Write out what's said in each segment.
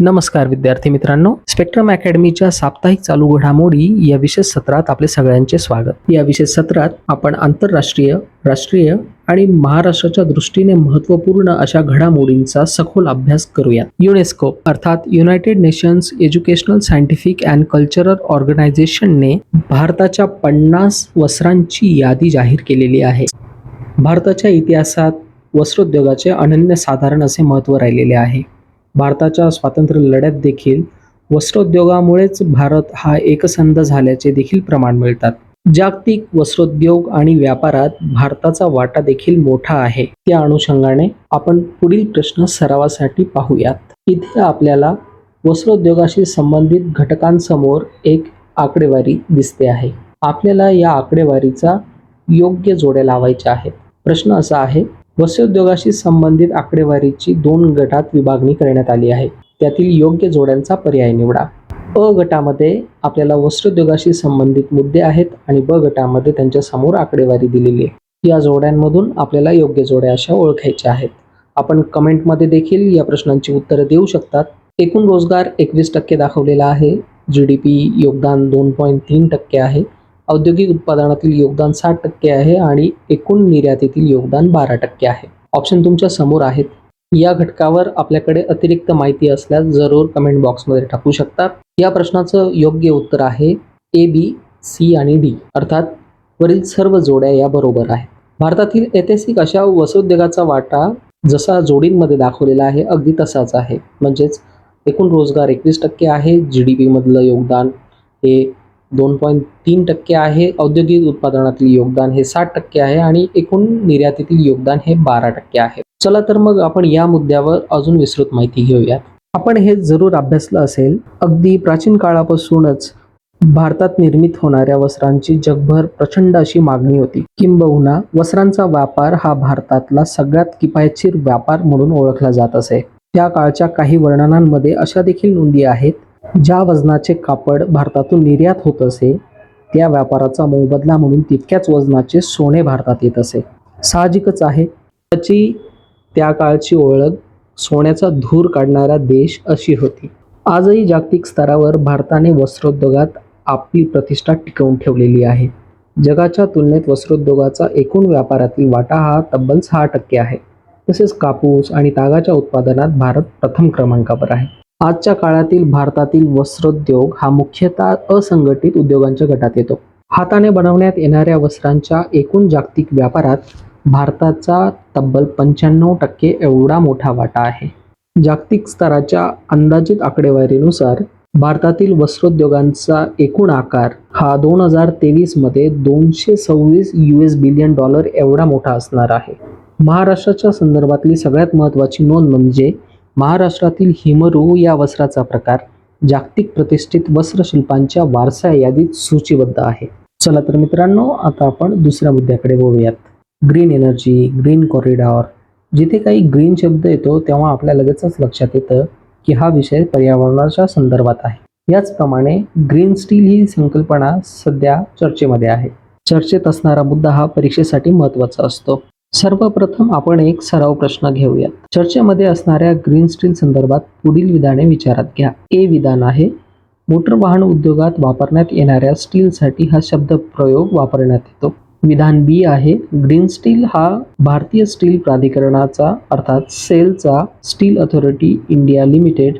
नमस्कार विद्यार्थी मित्रांनो. स्पेक्ट्रम अकॅडमीच्या साप्ताहिक चालू घडामोडी या विशेष सत्रात आपले सगळ्यांचे स्वागत. या विशेष सत्रात आपण आंतरराष्ट्रीय राष्ट्रीय आणि महाराष्ट्राच्या दृष्टीने महत्त्वपूर्ण अशा घडामोडींचा सखोल अभ्यास करूया युनेस्को अर्थात United Nations Educational Scientific and Cultural ऑर्गनायझेशनने भारताच्या पन्नास वस्त्रांची यादी जाहीर केलेली आहे. भारताच्या इतिहासात वस्त्रोद्योगाचे अनन्यसाधारण असे महत्त्व राहिलेले आहे. भारताच्या स्वातंत्र्य लढ्यात देखील वस्त्रोद्योगामुळेच भारत हा एकसंध झाल्याचे देखील प्रमाण मिळतात. जागतिक वस्त्रोद्योग आणि व्यापारात भारताचा वाटा देखील मोठा आहे. त्या अनुषंगाने आपण पुढील प्रश्न सरावासाठी पाहूयात. इथे आपल्याला वस्त्रोद्योगाशी संबंधित घटकांसमोर एक आकडेवारी दिसते आहे. आपल्याला या आकडेवारीचा योग्य जोड्या लावायच्या आहेत. प्रश्न असा आहे वस्त्रोद्योगाशी संबंधित आकडेवारीची दोन गटात विभागणी करण्यात आली आहे. त्यातील योग्य जोड्यांचा पर्याय निवडा. अ गटामध्ये आपल्याला वस्त्रोद्योगाशी संबंधित मुद्दे आहेत आणि ब गटामध्ये त्यांच्यासमोर आकडेवारी दिलेली आहे. या जोड्यांमधून आपल्याला योग्य जोड्या अशा ओळखायच्या आहेत. आपण कमेंटमध्ये देखील या प्रश्नांची उत्तरं देऊ शकतात. एकूण रोजगार एकवीस टक्के दाखवलेला आहे. जी डी पी योगदान दोन पॉईंट तीन टक्के आहे. औद्योगिक उत्पादनातील योगदान साठ टक्के आहे आणि एकूण निर्यातीतील योगदान बारा टक्के आहे. ऑप्शन तुमच्यासमोर आहेत. या घटकावर आपल्याकडे अतिरिक्त माहिती असल्यास जरूर कमेंट बॉक्समध्ये टाकू शकता. या प्रश्नाचं योग्य उत्तर आहे ए बी सी आणि डी अर्थात वरील सर्व जोड्या या बरोबर आहेत. भारतातील ऐतिहासिक अशा वसोद्योगाचा वाटा जसा जोडींमध्ये दाखवलेला आहे अगदी तसाच आहे. म्हणजेच एकूण रोजगार एकवीस टक्के आहे जी डी पीमधलं योगदान हे दोन पॉईंट तीन टक्के आहे. औद्योगिक उत्पादनातील योगदान हे साठ टक्के आहे आणि एकूण निर्यातीतील योगदान हे बारा टक्के आहे. चला तर मग आपण या मुद्द्यावर अजून विस्तृत माहिती घेऊयात. आपण हे जरूर अभ्यासलं असेल अगदी प्राचीन काळापासूनच भारतात निर्मित होणाऱ्या वस्त्रांची जगभर प्रचंड अशी मागणी होती. किंबहुना वस्त्रांचा व्यापार हा भारतातला सगळ्यात किफायतशीर व्यापार म्हणून ओळखला जात असे. त्या काळच्या काही वर्णनांमध्ये अशा देखील नोंदी आहेत. ज्या वजनाचे कापड भारतातून निर्यात होत असे त्या व्यापाराचा मोबदला म्हणून तितक्याच वजनाचे सोने भारतात येत असे. साहजिकच आहे. त्याची त्या काळची ओळख सोन्याचा धूर काढणारा देश अशी होती. आजही जागतिक स्तरावर भारताने वस्त्रोद्योगात आपली प्रतिष्ठा टिकवून ठेवलेली आहे. जगाच्या तुलनेत वस्त्रोद्योगाचा एकूण व्यापारातील वाटा हा तब्बल सहा टक्के आहे. तसेच कापूस आणि तागाच्या उत्पादनात भारत प्रथम क्रमांकावर आहे. आजच्या काळातील भारतातील वस्त्रोद्योग हा मुख्यतः असंघटित उद्योगांच्या गटात येतो. हाताने बनवण्यात येणाऱ्या वस्त्रांच्या एकूण जागतिक व्यापारात भारताचा तब्बल पंच्याण्णव टक्के एवढा मोठा वाटा आहे. जागतिक स्तराच्या अंदाजित आकडेवारीनुसार भारतातील वस्त्रोद्योगांचा एकूण आकार हा दोन हजार तेवीसमध्ये दोनशे सव्वीस यू एस बिलियन डॉलर एवढा मोठा असणार आहे. महाराष्ट्राच्या संदर्भातली सगळ्यात महत्त्वाची नोंद म्हणजे महाराष्ट्रातील हिमरू या वस्त्राचा प्रकार जागतिक प्रतिष्ठित वस्त्रशिल्पांच्या वारसा यादीत सूचीबद्ध आहे. चला तर मित्रांनो आता आपण दुसऱ्या मुद्द्याकडे बोलूयात ग्रीन एनर्जी ग्रीन कॉरिडॉर जिथे काही ग्रीन शब्द येतो तेव्हा आपल्या लगेचच लक्षात येतं की हा विषय पर्यावरणाच्या संदर्भात आहे. याचप्रमाणे ग्रीन स्टील ही संकल्पना सध्या चर्चेमध्ये आहे. चर्चेत असणारा मुद्दा हा परीक्षेसाठी महत्त्वाचा असतो. सर्वप्रथम आपण एक सराव प्रश्न घेऊया. चर्चेमध्ये असणाऱ्या ग्रीन स्टील संदर्भात पुढील विधाने विचारात घ्या. ए विधान आहे मोटर वाहन उद्योगात वापरण्यात येणाऱ्या स्टीलसाठी हा शब्द प्रयोग वापरण्यात येतो. विधान बी आहे ग्रीन स्टील हा भारतीय स्टील प्राधिकरणाचा अर्थात सेलचा स्टील अथॉरिटी इंडिया लिमिटेड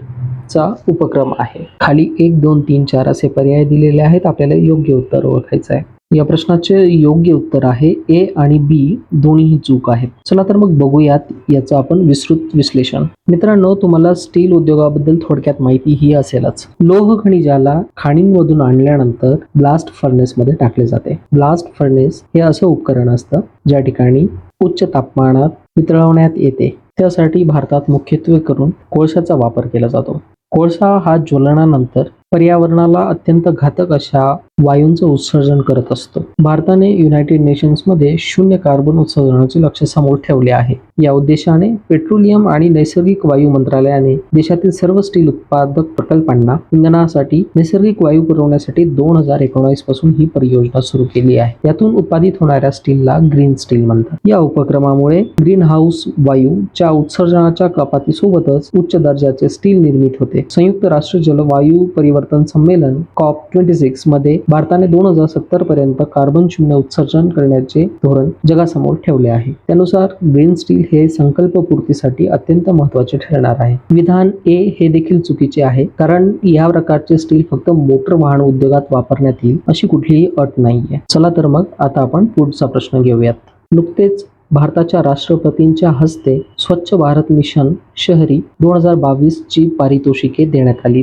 चा उपक्रम आहे. खाली एक दोन तीन चार असे पर्याय दिलेले आहेत. आपल्याला योग्य उत्तर ओळखायचं आहे. या प्रश्नाचे योग्य उत्तर आहे ए आणि बी दोन्ही चूक आहेत. चला तर मग बघूयात याचं आपण विस्तृत विश्लेषण. मित्रांनो तुम्हाला स्टील उद्योगाबद्दल थोडक्यात माहिती ही असेलच. लोह खनिजाला खाणींमधून आणल्यानंतर ब्लास्ट फर्नेस मध्ये टाकले जाते. ब्लास्ट फर्नेस हे असं उपकरण असतं ज्या ठिकाणी उच्च तापमानात वितळवण्यात येते. त्यासाठी भारतात मुख्यत्वे करून कोळशाचा वापर केला जातो. कोळसा हा ज्वलनानंतर पर्यावरणाला अत्यंत घातक अशा वायूंचं उत्सर्जन करत असतो. भारताने युनायटेड नेशन्समध्ये शून्य कार्बन उत्सर्जनाचे लक्ष समोर ठेवले आहे. या उद्देशाने पेट्रोलियम आणि नैसर्गिक वायू मंत्रालयाने देशातील सर्व स्टील उत्पादक प्रकल्पांना इंधनासाठी नैसर्गिक वायू पुरवण्यासाठी दोन हजार एकोणावीसपासून ही परियोजना सुरू केली आहे. यातून उत्पादित होणाऱ्या स्टीलला ग्रीन स्टील म्हणतात. या उपक्रमामुळे ग्रीन हाऊस वायूच्या उत्सर्जनाच्या कपातीसोबतच उच्च दर्जाचे स्टील निर्मित होते. संयुक्त राष्ट्र जलवायू परिवर्तन संमेलन कॉप ट्वेंटी सिक्समध्ये भारताने दोन हजार सत्तर पर्यंत कार्बन शून्य उत्सर्जन करण्याचे धोरण जगासमोर ठेवले आहे. त्यानुसार ग्रीन स्टील हे संकल्पपूर्तीसाठी अत्यंत महत्त्वाचे ठरणार आहे. विधान ए हे देखील चुकीचे आहे कारण या प्रकारचे स्टील फक्त मोटर वाहन उद्योगात वापरण्यात येईल अशी कुठलीही अट नाहीये. चला तर मग आता आपण पुढचा प्रश्न घेऊयात. नुकतेच भारताच्या राष्ट्रपतींच्या हस्ते स्वच्छ भारत मिशन शहरी दोन हजार बावीस ची पारितोषिके देण्यात आली.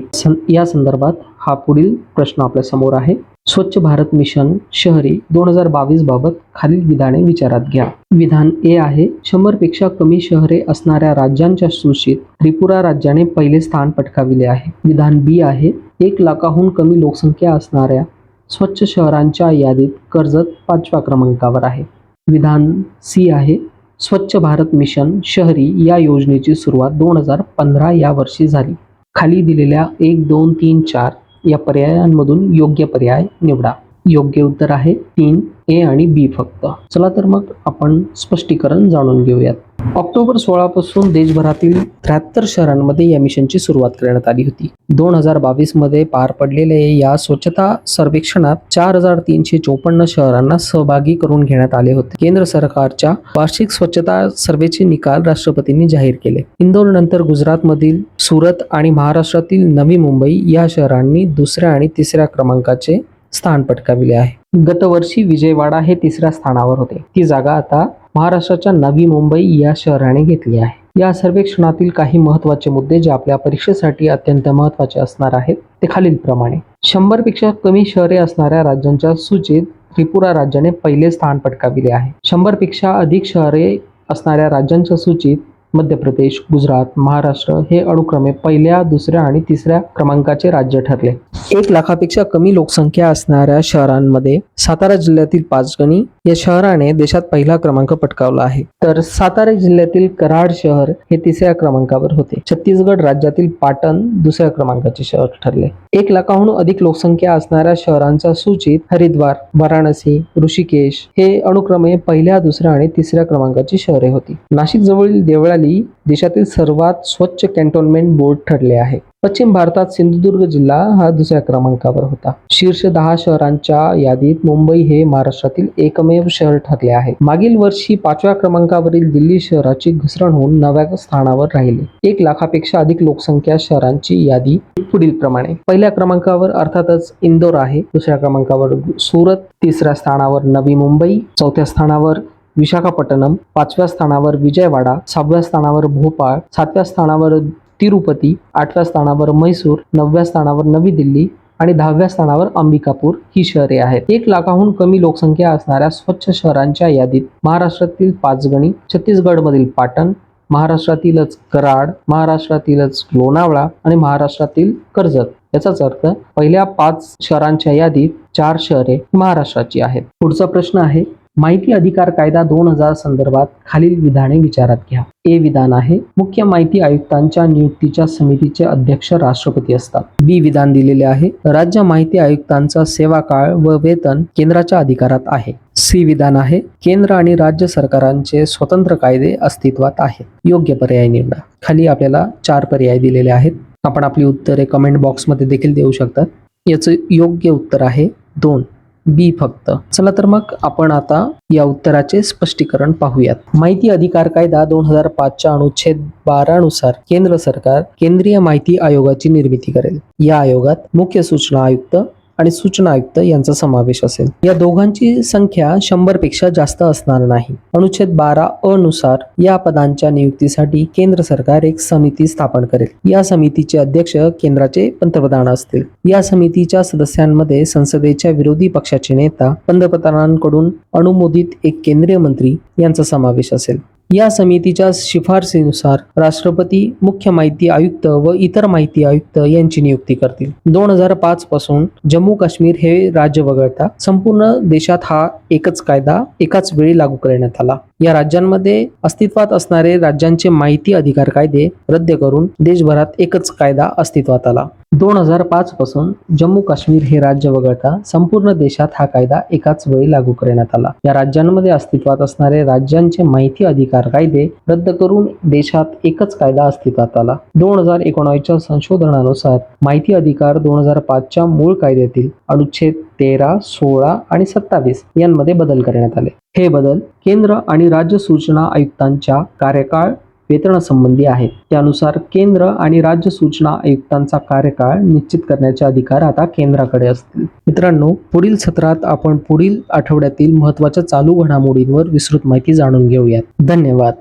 या संदर्भात हा पुढील प्रश्न आपल्यासमोर आहे. स्वच्छ भारत मिशन शहरी दोन हजार बावीस बाबत खालील विधाने विचारात घ्या. विधान ए आहे शंभरपेक्षा कमी शहरे असणाऱ्या राज्यांच्या सूचीत त्रिपुरा राज्याने पहिले स्थान पटकाविले आहे. विधान बी आहे एक लाखाहून कमी लोकसंख्या असणाऱ्या स्वच्छ शहरांच्या यादीत कर्जत पाचव्या क्रमांकावर आहे. विधान सी आहे. स्वच्छ भारत मिशन शहरी या योजनेची सुरुवात दोन हजार पंधरा या वर्षी झाली. खाली दिलेल्या एक दोन तीन चार या पर्यायांमधून योग्य पर्याय निवडा. योग्य उत्तर आहे तीन ए आणि बी फक्त. चला तर मग आपण स्पष्टीकरण जाणून घेऊयात. ऑक्टोबर सोळा पासून देशभरातील त्र्याहत्तर शहरांमध्ये या मिशनची सुरुवात करण्यात आली होती. दोन हजार बावीसमध्ये पार पडलेल्या या स्वच्छता सर्वेक्षणात चार हजार तीनशे चोपन्न शहरांना सहभागी करून घेण्यात आले होते. केंद्र सरकारच्या वार्षिक स्वच्छता सर्वेचे निकाल राष्ट्रपतींनी जाहीर केले. इंदोर नंतर गुजरातमधील सुरत आणि महाराष्ट्रातील नवी मुंबई या शहरांनी दुसऱ्या आणि तिसऱ्या क्रमांकाचे स्थान पटकाविले आहे. गतवर्षी विजयवाडा हे तिसऱ्या स्थानावर होते. ती जागा आता महाराष्ट्राच्या नवी मुंबई या शहराने घेतली आहे. या सर्वेक्षणातील काही महत्त्वाचे मुद्दे जे आपल्या परीक्षेसाठी अत्यंत महत्त्वाचे असणार आहेत ते खालीलप्रमाणे. शंभरपेक्षा कमी शहरे असणाऱ्या राज्यांच्या सूचीत त्रिपुरा राज्याने पहिले स्थान पटकाविले आहे. शंभरपेक्षा अधिक शहरे असणाऱ्या राज्यांच्या सूचीत मध्य प्रदेश गुजरात महाराष्ट्र हे अनुक्रमे पहिल्या दुसऱ्या आणि तिसऱ्या क्रमांकाचे राज्य ठरले. एक लाखापेक्षा कमी लोकसंख्या असणाऱ्या शहरांमध्ये सातारा जिल्ह्यातील पाचगणी या शहराने देशात पहिला क्रमांक पटकावला आहे. तर सातारा जिल्ह्यातील कराड शहर हे तिसऱ्या क्रमांकावर होते. छत्तीसगड राज्यातील पाटण दुसऱ्या क्रमांकाचे शहर ठरले. एक लाखाहून अधिक लोकसंख्या असणाऱ्या शहरांच्या सूचित हरिद्वार वाराणसी ऋषिकेश हे अनुक्रमे पहिल्या दुसऱ्या आणि तिसऱ्या क्रमांकाची शहरे होती. नाशिक जवळील देवळा देवळाली देशातील सर्वात स्वच्छ कॅन्टोन्मेंट बोर्ड ठरले आहे. पश्चिम भारतात सिंधुदुर्ग जिल्हा हा दुसऱ्या क्रमांकावर होता. शीर्ष दहा शहरांच्या यादीत मुंबई हे महाराष्ट्रातील एकमेव शहर ठरले आहे. मागील वर्षी पाचव्या क्रमांकावरील दिल्ली शहराची घसरण होऊन नव्या स्थानावर राहिले. एक लाखापेक्षा अधिक लोकसंख्या शहरांची यादी पुढील प्रमाणे. पहिल्या क्रमांकावर अर्थातच इंदोर आहे. दुसऱ्या क्रमांकावर सुरत. तिसऱ्या स्थानावर नवी मुंबई. चौथ्या स्थानावर विशाखापट्टणम पाचव्या स्थानावर विजयवाडा सहाव्या स्थानावर भोपाळ सातव्या स्थानावर तिरुपती आठव्या स्थानावर म्हैसूर नवव्या स्थानावर नवी दिल्ली आणि दहाव्या स्थानावर अंबिकापूर ही शहरे आहेत. एक लाखाहून कमी लोकसंख्या असणाऱ्या स्वच्छ शहरांच्या यादीत महाराष्ट्रातील पाचगणी छत्तीसगडमधील पाटण महाराष्ट्रातीलच कराड महाराष्ट्रातीलच लोणावळा आणि महाराष्ट्रातील कर्जत. याचाच अर्थ पहिल्या पाच शहरांच्या यादीत चार शहरे महाराष्ट्राची आहेत. पुढचा प्रश्न आहे माहिती अधिकार कायदा दोन हजार संदर्भात खालील विधाने विचारात घ्या. ए विधान आहे मुख्य माहिती आयुक्तांच्या नियुक्तीच्या समितीचे अध्यक्ष राष्ट्रपती असतात. बी विधान दिलेले आहे राज्य माहिती आयुक्तांचा सेवा काळ व वेतन केंद्राच्या अधिकारात आहे. सी विधान आहे केंद्र आणि राज्य सरकारांचे स्वतंत्र कायदे अस्तित्वात आहेत. योग्य पर्याय निवडा. खाली आपल्याला चार पर्याय दिलेले आहेत. आपण आपली उत्तरे कमेंट बॉक्समध्ये देखील देऊ शकतात. याचं योग्य उत्तर आहे दोन. बी फक्त. चला तर मग आपण आता या उत्तराचे स्पष्टीकरण पाहूयात. माहिती अधिकार कायदा दोन हजार पाचच्या अनुच्छेद बारा नुसार केंद्र सरकार केंद्रीय माहिती आयोगाची निर्मिती करेल. या आयोगात मुख्य सूचना आयुक्त आणि सूचना आयुक्त यांचा समावेश असेल. या दोघांची संख्या शंभरपेक्षा जास्त असणार नाही. अनुच्छेद बारा अनुसार या पदांच्या नियुक्तीसाठी केंद्र सरकार एक समिती स्थापन करेल. या समितीचे अध्यक्ष केंद्राचे पंतप्रधान असतील. या समितीच्या सदस्यांमध्ये संसदेच्या विरोधी पक्षाचे नेता पंतप्रधानांकडून अनुमोदित एक केंद्रीय मंत्री यांचा समावेश असेल. या समितीच्या शिफारसीनुसार राष्ट्रपती मुख्य माहिती आयुक्त व इतर माहिती आयुक्त यांची नियुक्ती करतील. दोन हजार पाच पासून जम्मू काश्मीर हे राज्य वगळता संपूर्ण देशात हा एकच कायदा एकाच वेळी लागू करण्यात आला. या राज्यांमध्ये अस्तित्वात असणारे राज्यांचे माहिती अधिकार कायदे रद्द करून देशभरात एकच कायदा अस्तित्वात आला. दोन हजार पाच पासून जम्मू काश्मीर हे राज्य वगळता संपूर्ण देशात हा कायदा एकाच वेळी लागू करण्यात आला. या राज्यांमध्ये अस्तित्वात असणारे राज्यांचे माहिती अधिकार कायदे रद्द करून देशात एकच कायदा अस्तित्वात आला. दोन हजार एकोणावीसच्या संशोधनानुसार माहिती अधिकार दोन हजार पाचच्या मूळ कायद्यातील अनुच्छेद तेरा सोळा आणि सत्तावीस यांमध्ये बदल करण्यात आले. हे बदल केंद्र आणि राज्य सूचना आयुक्तांच्या कार्यकाळ वेतनासंबंधी आहेत. त्यानुसार केंद्र आणि राज्य सूचना आयुक्तांचा कार्यकाळ निश्चित करण्याचे अधिकार आता केंद्राकडे असतील. मित्रांनो पुढील सत्रात आपण पुढील आठवड्यातील महत्त्वाच्या चालू घडामोडींवर विस्तृत माहिती जाणून घेऊयात. धन्यवाद.